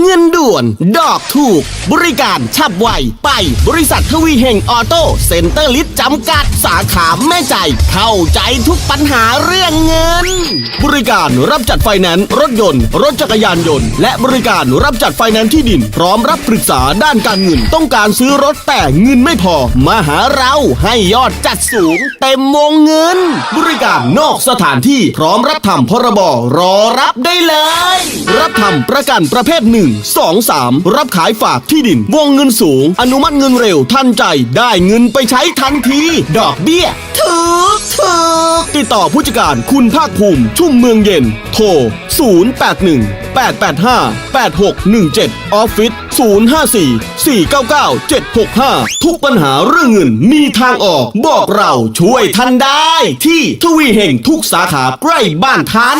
เงินด่วน ดอกถูก บริการฉับไว ไปบริษัททวีเฮงออโต้เซ็นเตอร์ลิสจำกัดสาขาแม่ใจ เข้าใจทุกปัญหาเรื่องเงิน บริการรับจัดไฟแนนซ์รถยนต์ รถจักรยานยนต์ และบริการรับจัดไฟแนนซ์ที่ดิน พร้อมรับปรึกษาด้านการเงิน ต้องการซื้อรถแต่เงินไม่พอ มาหาเราให้ยอดจัดสูง เต็มวงเงิน บริการนอกสถานที่พร้อมรับทำพรบรอรับได้เลย รับทำประกันประเภท 1 2 3 รับขายฝากที่ดิน วงเงินสูง อนุมัติเงินเร็วทันใจ ได้เงินไปใช้ทันที ดอกเบี้ยถูกถูกติดต่อผู้จัดการคุณภาคภูมิ ชุ่มเมืองเย็น โทร 081 885 8617 ออฟฟิศ054 499 765 ทุกปัญหาเรื่องเงินมีทางออก บอกเราช่วยทันได้ ที่ทวีเฮงทุกสาขาใกล้บ้านท่าน